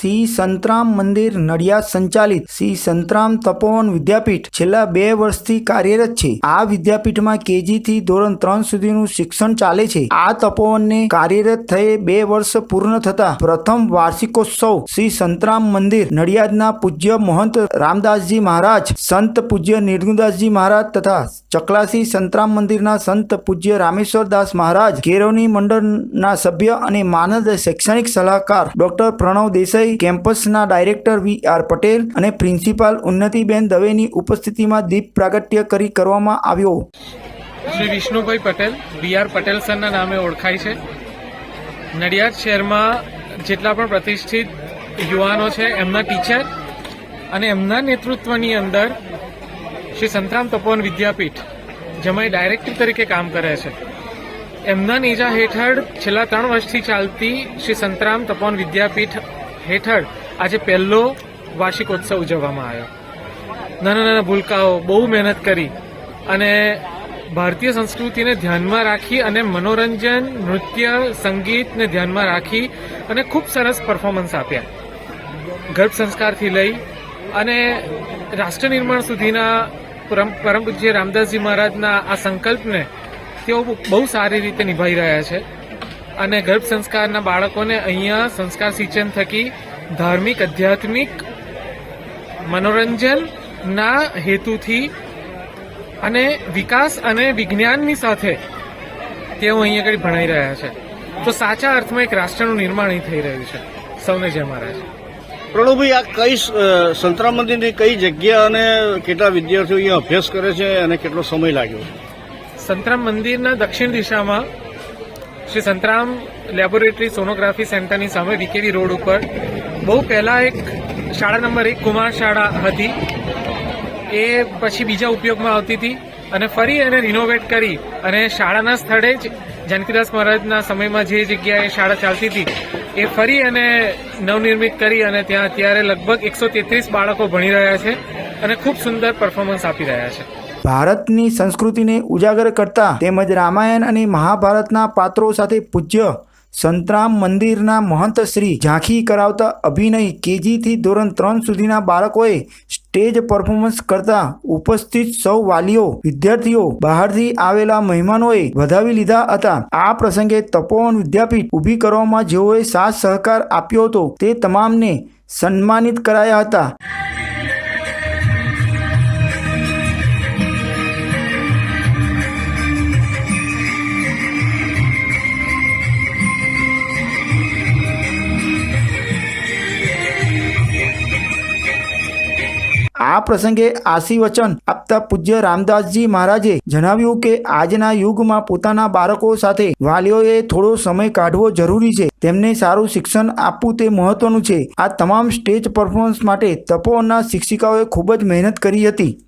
શ્રી સંતરામ મંદિર નડિયાદ સંચાલિત શ્રી સંતરામ તપોવન વિદ્યાપીઠ છેલ્લા બે વર્ષથી કાર્યરત છે. આ વિદ્યાપીઠમાં કેજી થી ધોરણ ત્રણ સુધીનું શિક્ષણ ચાલે છે. આ તપોવનને કાર્યરત થયે બે વર્ષ પૂર્ણ થતા પ્રથમ વાર્ષિકોત્સવ શ્રી સંતરામ મંદિર નડિયાદના પૂજ્ય મહંત રામદાસજી મહારાજ, સંત પૂજ્ય નિર્ગુદાસજી મહારાજ તથા ચકલાસી સંતરામ મંદિરના સંત પૂજ્ય રામેશ્વરદાસ મહારાજ, કેળવણી મંડળના સભ્ય અને માનદ શૈક્ષણિક સલાહકાર ડોક્ટર પ્રણવ દેસાઈ કેમ્પસના ડાયરેક્ટર વી આર પટેલ અને પ્રિન્સિપાલ ઉન્નતિબેન દવેની ઉપસ્થિતિમાં દીપ પ્રાગટ્ય કરી કરવામાં આવ્યો. શ્રી વિષ્ણુભાઈ પટેલ બી આર પટેલ સરના નામે ઓળખાય છે. નડિયાદ શહેરમાં જેટલા પણ પ્રતિષ્ઠિત યુવાનો છે, એમના ટીચર અને એમના નેતૃત્વની અંદર શ્રી સંતરામ તપોવન વિદ્યાપીઠ, જેમાં એ ડાયરેક્ટર તરીકે કામ કરે છે. એમના નેજા હેઠળ છેલ્લા ત્રણ વર્ષથી ચાલતી શ્રી સંતરામ તપોવન વિદ્યાપીઠ હેઠળ આજે પહેલો વાર્ષિકોત્સવ ઉજવવામાં આવ્યો. નાના નાના ભૂલકાઓ, બહુ મહેનત કરી અને ભારતીય સંસ્કૃતિને ધ્યાનમાં રાખી અને મનોરંજન, નૃત્ય, સંગીતને ધ્યાનમાં રાખી અને ખૂબ સરસ પરફોર્મન્સ આપ્યા. ગર્ભ સંસ્કારથી લઈ અને રાષ્ટ્ર નિર્માણ સુધીના પરમ પૂજ્ય રામદાસજી મહારાજના આ સંકલ્પને તેઓ બહુ સારી રીતે નિભાઈ રહ્યા છે. અને ગર્ભ સંસ્કારના બાળકોને અહીંયા સંસ્કાર સિંચન થકી ધાર્મિક આધ્યાત્મિક મનોરંજનના હેતુથી અને વિકાસ અને વિજ્ઞાનની સાથે તેઓ અહીંયા આગળ ભણાઈ રહ્યા છે. તો સાચા અર્થમાં એક રાષ્ટ્રનું નિર્માણ અહીં થઈ રહ્યું છે. સૌને જય મહારાજ. પ્રણવભાઈ આ કઈ સંતરામ મંદિરની કઈ જગ્યા અને કેટલા વિદ્યાર્થીઓ અહીંયા અભ્યાસ કરે છે અને કેટલો સમય લાગ્યો? સંતરામ મંદિરના દક્ષિણ દિશામાં શ્રી સંતરામ લેબોરેટરી સોનોગ્રાફી સેન્ટરની સામે વીકેવી રોડ ઉપર. બહુ પહેલાં એક શાળા નંબર એક કુમાર શાળા હતી. એ પછી બીજા ઉપયોગમાં આવતી હતી અને ફરી એને રિનોવેટ કરી અને શાળાના સ્થળે જ જાનકીદાસ મહારાજના સમયમાં જે જગ્યાએ શાળા ચાલતી હતી, એ ફરી એને નવનિર્મિત કરી અને ત્યાં અત્યારે લગભગ એકસો તેત્રીસ બાળકો ભણી રહ્યા છે અને ખૂબ સુંદર પરફોર્મન્સ આપી રહ્યા છે. ભારતની સંસ્કૃતિને ઉજાગર કરતા તેમજ રામાયણ અને મહાભારતના પાત્રો સાથે પૂજ્ય સંતરામ મંદિરના મહંત શ્રી ઝાંખી કરાવતા અભિનય કેજીથી ધોરણ ત્રણ સુધીના બાળકોએ સ્ટેજ પરફોર્મન્સ કરતા ઉપસ્થિત સૌ વાલીઓ, વિદ્યાર્થીઓ બહારથી આવેલા મહેમાનોએ વધાવી લીધા હતા. આ પ્રસંગે તપોવન વિદ્યાપીઠ ઊભી કરવામાં જેઓએ સાથ સહકાર આપ્યો હતો તે તમામને સન્માનિત કરાયા હતા. આ પ્રસંગે આશીવચન આપતા પૂજ્ય રામદાસજી મહારાજે જણાવ્યું કે આજના યુગમાં પોતાના બાળકો સાથે વાલીઓએ થોડો સમય કાઢવો જરૂરી છે. તેમને સારું શિક્ષણ આપવું તે મહત્વનું છે. આ તમામ સ્ટેજ પરફોર્મન્સ માટે તપોના શિક્ષિકાઓએ ખૂબ જ મહેનત કરી હતી.